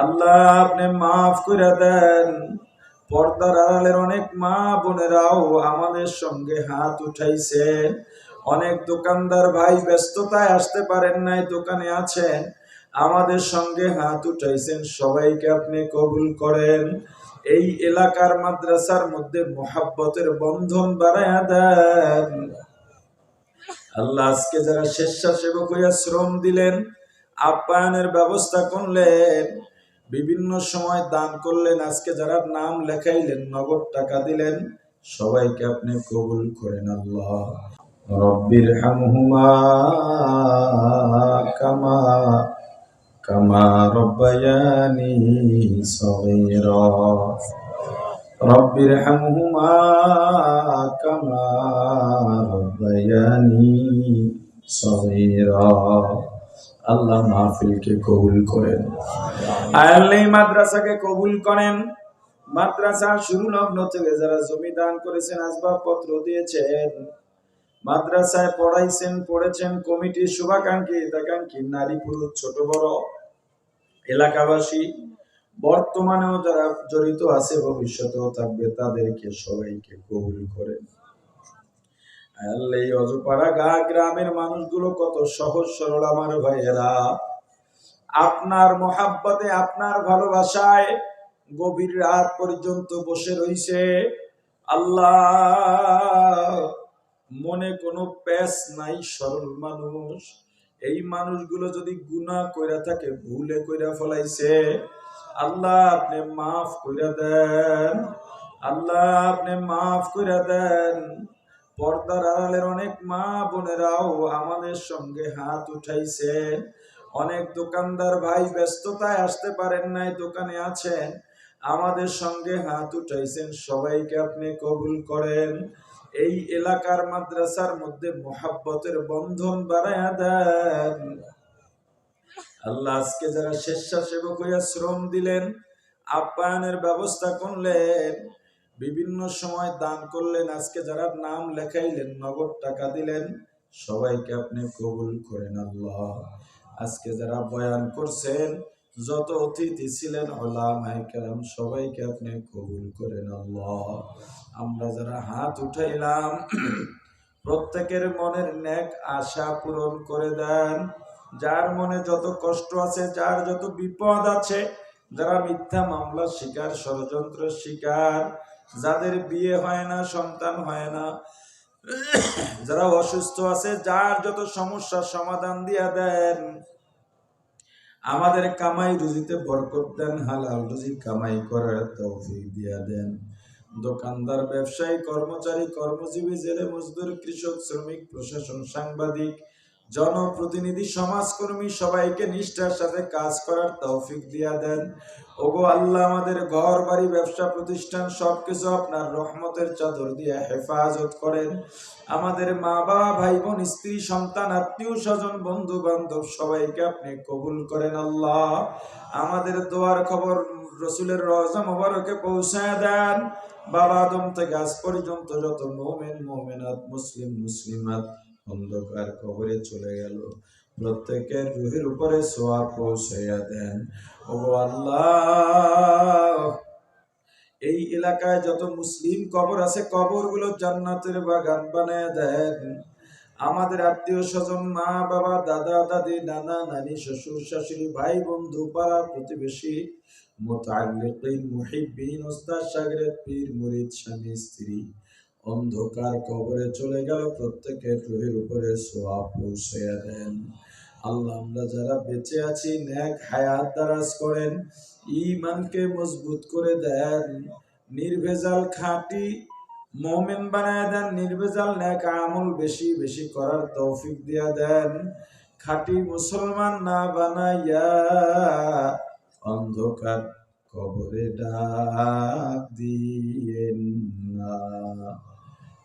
আল্লাহ আপনি মাফ করে দেন। পর্দার আড়ালের অনেক মা বোনেরাও আমাদের সঙ্গে হাত উঠাইছে। অনেক দোকানদার ভাই ব্যস্ততায় আসতে পারেন নাই, দোকানে আছেন। আমাদের সঙ্গে হাত উঠাইছেন, সবাইকে আপনি কবুল করেন। এই এলাকার মাদ্রাসার মধ্যে মোহাব্বতের বন্ধন বাড়াইয়া দেন। আল্লাহ আজকে যারা স্বেচ্ছাসেবক হইয়া শ্রম দিলেন, আপ্যায়নের ব্যবস্থা করলেন। বিভিন্ন সময় দান করলেন, আজকে যারা নাম লেখাইলেন, নগদ টাকা দিলেন, সবাইকে আপনি কবুল করেন আল্লাহ। রব্বির হামহুমা কামা কামা রব্বায়ানি সগীরা। রব্বির হামহুমা কামা রব্বায়ানি সগীরা। আল্লাহ মাহফিলকে কবুল করেন। আয়াল্লাহ এই মাদ্রাসাকে কবুল করেন। মাদ্রাসা শুরু লগ্ন থেকে যারা জমি দান করেছেন, আসবাবপত্র দিয়েছেন, মাদ্রাসায় পড়াইছেন, পড়েছেন, কমিটির শুভাকাঙ্ক্ষী, হিতাকাঙ্ক্ষী, নারী পুরুষ, ছোট বড়, এলাকাবাসী, বর্তমানেও যারা জড়িত আছে, ভবিষ্যতেও থাকবে, তাদেরকে সবাইকে কবুল করেন। এই অজপাড়া গা গ্রামের মানুষগুলো কত সহজ সরল আমার ভাইয়েরা। আপনার মোহাব্বতে, আপনার ভালোবাসায় গভীর রাত পর্যন্ত বসে রইছে। আল্লাহ, মনে কোনো প্যাস নাই, সরল মানুষ। এই মানুষগুলো যদি গুনাহ কইরা থাকে, ভুলে কইরা ফলাইছে। আল্লাহ, আপনি মাফ কইরা দেন। আল্লাহ, আপনি মাফ কইরা দেন। পর্দার আড়ালের অনেক মা বোনেরাও আমাদের সঙ্গে হাত উঠাইছে। অনেক দোকানদার ভাই ব্যস্ততায় আসতে পারেন নাই, দোকানে আছেন। আমাদের সঙ্গে হাত উঠাইছেন, সবাইকে আপনি কবুল করেন। এই এলাকার মাদ্রাসার মধ্যে মোহাব্বতের বন্ধন বাড়াইয়া দেন। আল্লাহ আজকে যারা স্বেচ্ছাসেবক হইয়া শ্রম দিলেন, আপ্যায়নের ব্যবস্থা করলেন। বিভিন্ন সময় দান করলেন, আজকে যারা নাম লেখাইলেন, নগদ টাকা দিলেন, সবাইকে আপনি কবুল করেন আল্লাহ। আজকে যারা বয়ান করছেন, যত অতিথি ছিলেন, ওলামায়ে সবাইকে আপনি কবুল করেন আল্লাহ। আমরা যারা হাত উঠাইলাম, প্রত্যেকের মনের নেক আশা পূরণ করে দেন। যার মনে যত কষ্ট আছে, যার যত বিপদ আছে, যারা মিথ্যা মামলা শিকার ষড়যন্ত্র শিকার যাদের বিয়ে হয় না, সন্তান হয় না, যারা অসুস্থ আছে, যার যত সমস্যার সমাধান দিয়া দেন, আমাদের কামাই রুজিতে বরকত দেন, হালাল রুজি কামাই করার তৌফিক দিয়া দেন। দোকানদার, ব্যবসায়ী, কর্মচারী, কর্মজীবী, জেলে মজদুর, কৃষক, শ্রমিক, প্রশাসন, সাংবাদিক জনপ্রতিনিধি, সমাজকর্মী সবাইকে নিষ্ঠার সাথে কাজ করার তৌফিক দিয়া দেন। ওগো আল্লাহ, আমাদের ঘর, বাড়ি, ব্যবসা, প্রতিষ্ঠান সবকিছু আপনার রহমতের চাদর দিয়ে হেফাজত করেন। আমাদের মা বাবা ভাই বোন স্ত্রী, সন্তান, আত্মীয়, স্বজন বন্ধু বান্ধব সবাইকে আপনি কবুল করেন আল্লাহ। আমাদের দোয়ার খবর রসুলের রজা মোবারকে পৌঁছায় দেন। বাবা আদম থেকে আজ পর্যন্ত যত মোমেন, মোমেনাত, মুসলিম, মুসলিমাত অন্ধকার কবরে চলে গেল। প্রত্যেকের রুহের উপরে সোয়া পৌঁছাইয়া দেন। ও আল্লাহ! এই এলাকায় যত মুসলিম কবর আছে, কবরগুলো জান্নাতের বাগান বানায় দেন। আমাদের আত্মীয় স্বজন, মা, বাবা, দাদা, দাদি, নানা, নানি, শ্বশুর, শাশুড়ি, ভাই, বন্ধু পাড়া প্রতিবেশী, মোতাল্লিকিন, মুহিব্বিন, ওস্তাদ শাগরেদ পীর, মুরিদ, স্বামী, স্ত্রী। অন্ধকার কবরে চলে গেল, প্রত্যেকের রুহের উপরে সোয়া পৌঁছাইয়া দেন। আল্লাহ, আমরা যারা বেঁচে আছি, ন্যাক হায়াত দারাজ করেন ইমানকে মজবুত করে দেন, নির্ভেজাল খাঁটি মোমেন বানায় দেন, নির্ভেজাল ন্যাক আমল বেশি বেশি করার তৌফিক দিয়া দেন। খাঁটি মুসলমান না বানাইয়া অন্ধকার কবরে ডাক দিয়েন না